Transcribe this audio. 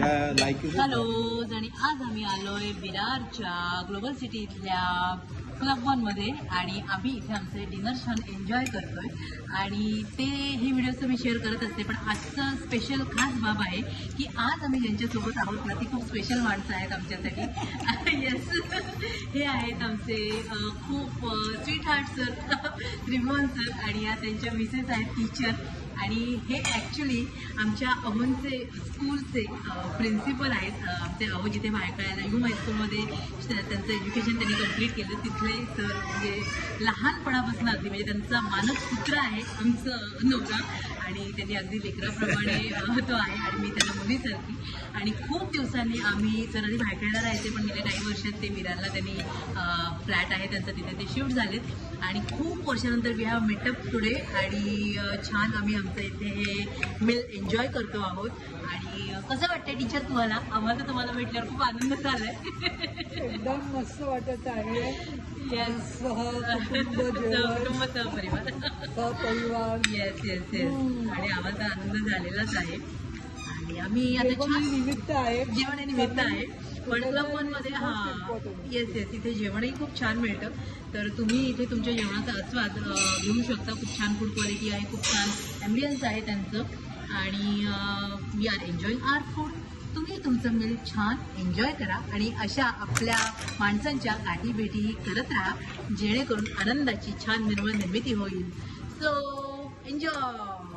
त्या हॅलो आणि आज आम्ही आलोय विरारच्या ग्लोबल सिटी इथल्या क्लबमध्ये आणि आम्ही इथे आमचे डिनर छान एन्जॉय करतोय. आणि ते हे व्हिडिओज मी शेअर करत असते पण आजचं स्पेशल खास बाब आहे की आज आम्ही ज्यांच्यासोबत आहोत ना ती खूप स्पेशल माणसं आहेत आमच्यासाठी. येस हे आहेत आमचे खूप sweet heart sir Tribhuvan sir आणि या त्यांच्या मिसेस आहेत टीचर आणि हे ॲक्च्युली आमच्या अहोंचे स्कूलचे प्रिन्सिपल आहेत. आमचे अहो जिथे भायकळ्याला यू हायस्कूलमध्ये त्यांचं एज्युकेशन त्यांनी कंप्लीट केलं. तिथले सर म्हणजे लहानपणापासून अगदी म्हणजे त्यांचा मानक पुत्र आहे आमचं नवरा आणि त्यांनी अगदी लेकराप्रमाणे तो आहे आणि मी त्यांना मुलीसारखी आणि खूप दिवसांनी आम्ही सर आधी भायकळ्याला राहायचे पण गेल्या काही वर्षात ते विरारला त्यांनी फ्लॅट आहे त्यांचं तिथे ते शिफ्ट झालेत. आणि खूप वर्षानंतर वी हॅव मेटअप टुडे आणि छान आम्ही आमचं इथे मिल एन्जॉय करतो आहोत. आणि कसं वाटतंय टीचर तुम्हाला? आम्हाला तुम्हाला भेटल्यावर खूप आनंद झालाय. एकदम मस्त वाटत आहे. येस सहकुटुंब जेवण. कुटुंब सहपरिवार. सहपरिवार. येस येस येस आणि आम्हाला आनंद झालेलाच आहे. आणि आम्ही आता निमित्त आहे. जेवण निमित्त आहे. पण क्लब वनमध्ये हा. येस येस इथे जेवणही खूप छान मिळतं. तर तुम्ही इथे तुमच्या जेवणाचा आस्वाद घेऊ शकता. खूप छान फूड क्वालिटी आहे खूप छान ॲम्बियन्स आहे त्यांचं. आणि we are enjoying our food तुम्ही तुमचं मिल छान एन्जॉय करा आणि अशा आपल्या माणसांच्या गाठी भेटी करत राहा जेणेकरून आनंदाची छान निर्मळ निर्मिती होईल. So enjoy